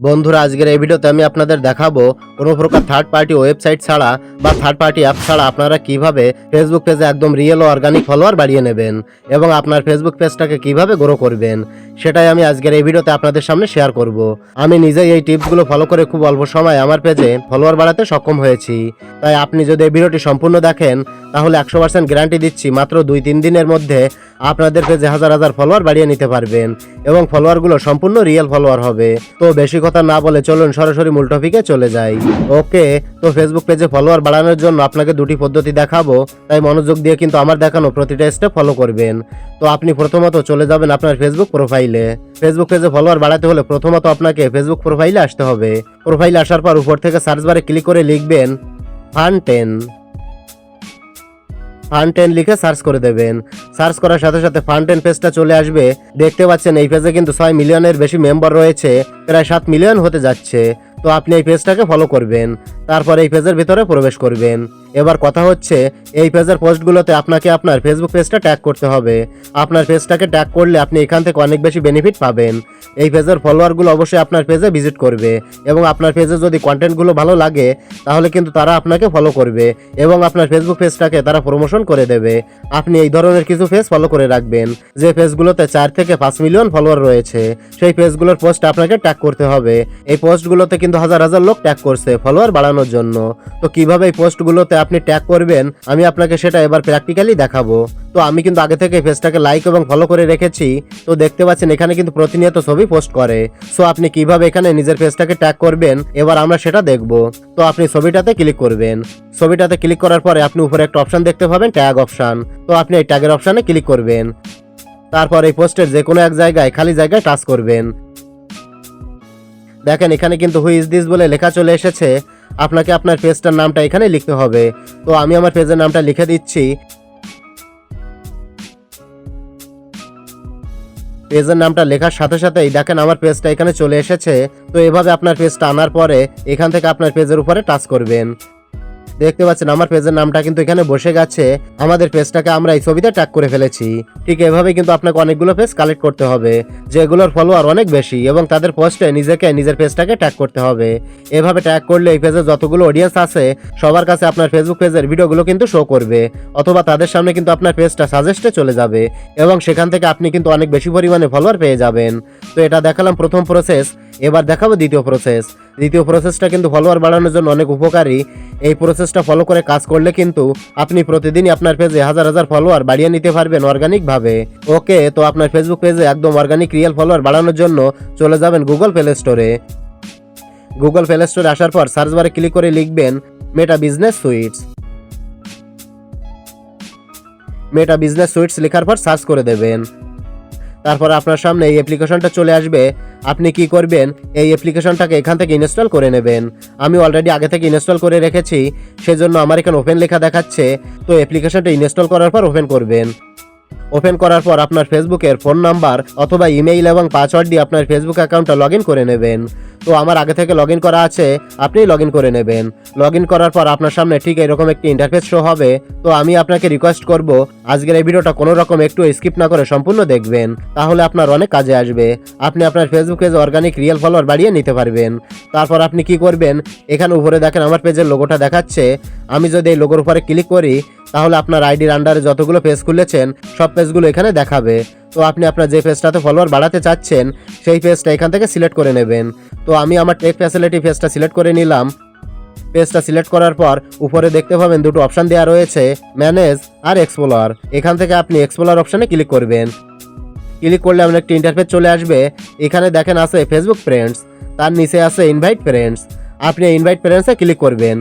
বন্ধুরা, আজকের এই ভিডিওতে আমি আপনাদের দেখাবো কোনো প্রকার থার্ড পার্টি ওয়েবসাইট ছাড়া বা থার্ড পার্টি অ্যাপ ছাড়া আপনারা কীভাবে ফেসবুক পেজে একদম রিয়েল ও অর্গানিক ফলোয়ার বাড়িয়ে নেবেন এবং আপনার ফেসবুক পেজটাকে কীভাবে গ্রো করবেন, সেটাই আমি আজকের এই ভিডিওতে আপনাদের সামনে শেয়ার করব। আমি নিজেই এই টিপসগুলো ফলো করে খুব অল্প সময় আমার পেজে ফলোয়ার বাড়াতে সক্ষম হয়েছি। তাই আপনি যদি এই ভিডিওটি সম্পূর্ণ দেখেন তাহলে একশো পার্সেন্ট গ্যারান্টি দিচ্ছি মাত্র দুই তিন দিনের মধ্যে আপনাদের পেজে হাজার হাজার ফলোয়ার বাড়িয়ে নিতে পারবেন এবং ফলোয়ারগুলো সম্পূর্ণ রিয়েল ফলোয়ার হবে। তো বেশি কথা না বলে চলুন সরাসরি মূল টপিকে চলে যাই। ওকে, তো ফেসবুক পেজে ফলোয়ার বাড়ানোর জন্য আপনাকে দুটি পদ্ধতি দেখাবো। তাই মনোযোগ দিয়ে কিন্তু আমার দেখানো প্রতিটা স্টেপ ফলো করবেন। তো আপনি প্রথমত চলে যাবেন আপনার ফেসবুক প্রোফাইলে ফেসবুক পেজে ফলোয়ার বাড়াতে হলে প্রথমত আপনাকে ফেসবুক প্রোফাইলে আসতে হবে। প্রোফাইলে আসার পর উপর থেকে সার্চ বারে ক্লিক করে লিখবেন ফান টেন ফান টেন লিখে সার্চ করে দেবেন। সার্চ করার সাথে সাথে ফান্টেন পেজটা চলে আসবে। দেখতে পাচ্ছেন এই পেজে কিন্তু ছয় মিলিয়নের বেশি মেম্বার রয়েছে, প্রায় সাত মিলিয়ন হতে যাচ্ছে। তো আপনি এই পেজটাকে ফলো করবেন, তারপর এই পেজের ভিতরে প্রবেশ করবেন। এবার কথা হচ্ছে, এই পেজের পোস্টগুলোতে আপনাকে আপনার ফেসবুক পেজটা ট্যাগ করতে হবে। আপনার পেজটাকে ট্যাগ করলে আপনি এখান থেকে অনেক বেশি বেনিফিট পাবেন। এই পেজের ফলোয়ারগুলো অবশ্যই আপনার পেজে ভিজিট করবে এবং আপনার পেজে যদি কন্টেন্টগুলো ভালো লাগে, তাহলে কিন্তু তারা আপনাকে ফলো করবে এবং আপনার ফেসবুক পেজটাকে তারা প্রমোশন করে দেবে। আপনি এই ধরনের কিছু পেজ ফলো করে রাখবেন, যে পেজগুলোতে চার থেকে পাঁচ মিলিয়ন ফলোয়ার রয়েছে, সেই পেজগুলোর পোস্ট আপনাকে ট্যাগ করতে হবে। এই পোস্টগুলোতে কিন্তু হাজার হাজার লোক ট্যাগ করছে ফলোয়ার বাড়ানোর জন্য। তো কীভাবে এই পোস্টগুলোতে আপনি ট্যাগ করবেন, আমি আপনাকে সেটা এবার প্র্যাকটিক্যালি দেখাবো। তো আমি কিন্তু আগে থেকে পেজটাকে লাইক এবং ফলো করে রেখেছি। তো দেখতে পাচ্ছেন এখানে কিন্তু প্রতিনিয়ত ছবি পোস্ট করে। সো আপনি কীভাবে এখানে নিজের পেজটাকে ট্যাগ করবেন, এবার আমরা সেটা দেখব। তো আপনি ছবিটাতে ক্লিক করবেন। ছবিটাতে ক্লিক করার পরে আপনি উপরে একটা অপশন দেখতে পাবেন ট্যাগ অপশন তো আপনি এই ট্যাগের অপশনে ক্লিক করবেন। তারপর এই পোস্টের যে কোনো এক জায়গায়, খালি জায়গায় টাচ করবেন। দেখেন এখানে কিন্তু হুই ইজ দিস বলে লেখা চলে এসেছে। আপনাকে আপনার পেজটার নামটা এখানে লিখতে হবে। তো আমি আমার পেজের নামটা লিখে দিচ্ছি। পেজের নামটা লেখার সাথে সাথেই দেখেন আমার পেজটা এখানে চলে এসেছে। তো এভাবে আপনার পেজটা আনার পরে এখান থেকে আপনার পেজের উপরে টাচ করবেন। দেখতে পাচ্ছেন, আমার পেজের নামটা কিন্তু এখানে বসে গেছে। আমাদের পেজটাকে আমরা এই ছবিতে ট্যাগ করে ফেলেছি। ঠিক এভাবে কিন্তু আপনাকে অনেকগুলো পেজ কালেক্ট করতে হবে, যেগুলোর ফলোয়ার অনেক বেশি এবং তাদের পোস্টে নিজেকে নিজের পেজটাকে ট্যাগ করতে হবে। এভাবে ট্যাগ করলে এই পেজে যতগুলো অডিয়েন্স আছে, সবার কাছে আপনার ফেসবুক পেজের ভিডিওগুলো কিন্তু শো করবে অথবা তাদের সামনে কিন্তু আপনার পেজটা সাজেস্টে চলে যাবে এবং সেখান থেকে আপনি কিন্তু অনেক বেশি পরিমাণে ফলোয়ার পেয়ে যাবেন। তো এটা দেখালাম প্রথম প্রসেস এবার দেখাবো দ্বিতীয় প্রসেস দ্বিতীয় প্রসেসটা কিন্তু ফলোয়ার বাড়ানোর জন্য অনেক উপকারী। এই প্রসেসটা ফলো করে কাজ করলে কিন্তু আপনি প্রতিদিনই আপনার পেজে হাজার হাজার ফলোয়ার বাড়িয়ে নিতে পারবেন অর্গানিকভাবে ওকে তো আপনার ফেসবুক পেজে একদম অর্গানিক রিয়েল ফলোয়ার বাড়ানোর জন্য চলে যাবেন গুগল প্লে স্টোরে গুগল প্লে স্টোরে আসার পর সার্চ বারে ক্লিক করে লিখবেন Meta Business Suites Meta Business Suites লেখার পর সার্চ করে দেবেন। তারপর আপনার সামনে এই অ্যাপ্লিকেশনটা চলে আসবে। আপনি কি করবেন? এই অ্যাপ্লিকেশনটাকে এখান থেকে ইনস্টল করে নেবেন। আমি অলরেডি আগে থেকে ইনস্টল করে রেখেছি, সেজন্য আমার এখানে ওপেন লেখা দেখাচ্ছে। তো অ্যাপ্লিকেশনটা ইনস্টল করার পর ওপেন করবেন। ওপেন করার পর আপনার ফেসবুকের ফোন নাম্বার অথবা ইমেইল এবং পাসওয়ার্ড দিয়ে আপনার ফেসবুক অ্যাকাউন্টটা লগ করে নেবেন। তো আমার আগে থেকে লগ করা আছে আপনি লগ করে নেবেন। লগ করার পর আপনার সামনে ঠিক এরকম একটি ইন্টারফেস শো হবে। তো আমি আপনাকে রিকোয়েস্ট করব, আজকের এই ভিডিওটা কোনো রকম একটু স্কিপ না করে সম্পূর্ণ দেখবেন। তাহলে আপনার অনেক কাজে আসবে। আপনি আপনার ফেসবুক পেজে অর্গানিক রিয়েল ফলোয়ার বাড়িয়ে নিতে পারবেন। তারপর আপনি কি করবেন? এখানে উপরে দেখেন আমার পেজের লোগোটা দেখাচ্ছে। আমি যদি এই লোগোর উপরে ক্লিক করি তাহলে আপনার আইডির আন্ডারে যতগুলো পেজ খুলেছেন, সব পেজগুলো এখানে দেখাবে। তো আপনি আপনার যে পেজটাতে ফলোয়ার বাড়াতে চাচ্ছেন, সেই পেজটা এখান থেকে সিলেক্ট করে নেবেন। তো আমি আমার টেক ফ্যাসিলিটি পেজটা সিলেক্ট করে নিলাম। পেজটা সিলেক্ট করার পর উপরে দেখতে পাবেন দুটো অপশান দেওয়া রয়েছে ম্যানেজ আর এক্সপ্লোর এখান থেকে আপনি এক্সপ্লোর অপশানে ক্লিক করবেন। ক্লিক করলে আপনার একটি ইন্টারফেস চলে আসবে। এখানে দেখেন আছে ফেসবুক ফ্রেন্ডস তার নিচে আছে ইনভাইট ফ্রেন্ডস আপনি ইনভাইট ফ্রেন্ডসে ক্লিক করবেন।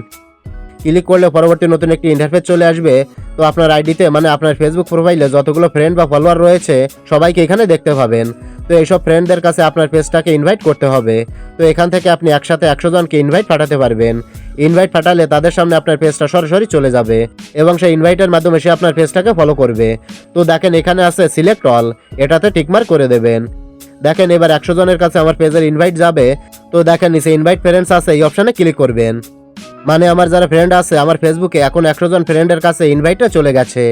ক্লিক করলে পরবর্তী নতুন একটি ইন্টারফেস চলে আসবে। তো আপনার আইডিতে মানে আপনার ফেসবুক প্রোফাইলে যতগুলো ফ্রেন্ড বা ফলোয়ার রয়েছে, সবাইকে এখানে দেখতে পাবেন। তো এইসব ফ্রেন্ডদের কাছে আপনার পেজটাকে ইনভাইট করতে হবে। তো এখান থেকে আপনি একসাথে একশো জনকে ইনভাইট পাঠাতে পারবেন। ইনভাইট পাঠালে তাদের সামনে আপনার পেজটা সরাসরি চলে যাবে এবং সেই ইনভাইটের মাধ্যমে সে আপনার পেজটাকে ফলো করবে। তো দেখেন এখানে আছে সিলেক্ট অল এটাতে টিকমার্ক করে দেবেন। দেখেন এবার একশো জনের কাছে আমার পেজের ইনভাইট যাবে। তো দেখেন নিচে ইনভাইট ফ্রেন্ডস আছে, এই অপশানে ক্লিক করবেন। মানে আমার যারা ফ্রেন্ড আছে, আমার ফেসবুকে এখন একশো জন ফ্রেন্ডের কাছে ইনভাইটটা চলে গেছে।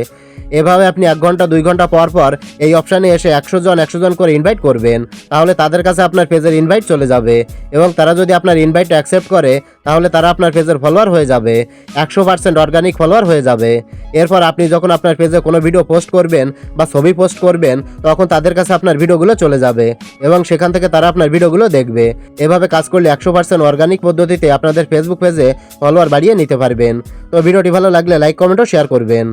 এভাবে আপনি এক ঘণ্টা, দুই ঘণ্টা পর পর এই অপশানে এসে একশো জন একশো জন করে ইনভাইট করবেন। তাহলে তাদের কাছে আপনার পেজের ইনভাইট চলে যাবে এবং তারা যদি আপনার ইনভাইট অ্যাকসেপ্ট করে, তাহলে তারা আপনার পেজের ফলোয়ার হয়ে যাবে। একশো পার্সেন্ট অর্গানিক ফলোয়ার হয়ে যাবে। এরপর আপনি যখন আপনার পেজে কোনো ভিডিও পোস্ট করবেন বা ছবি পোস্ট করবেন, তখন তাদের কাছে আপনার ভিডিওগুলো চলে যাবে এবং সেখান থেকে তারা আপনার ভিডিওগুলো দেখবে। এভাবে কাজ করলে একশো পার্সেন্ট অর্গানিক পদ্ধতিতে আপনাদের ফেসবুক পেজে ফলোয়ার বাড়িয়ে নিতে পারবেন। তো ভিডিওটি ভালো লাগলে লাইক কমেন্ট ও শেয়ার করবেন।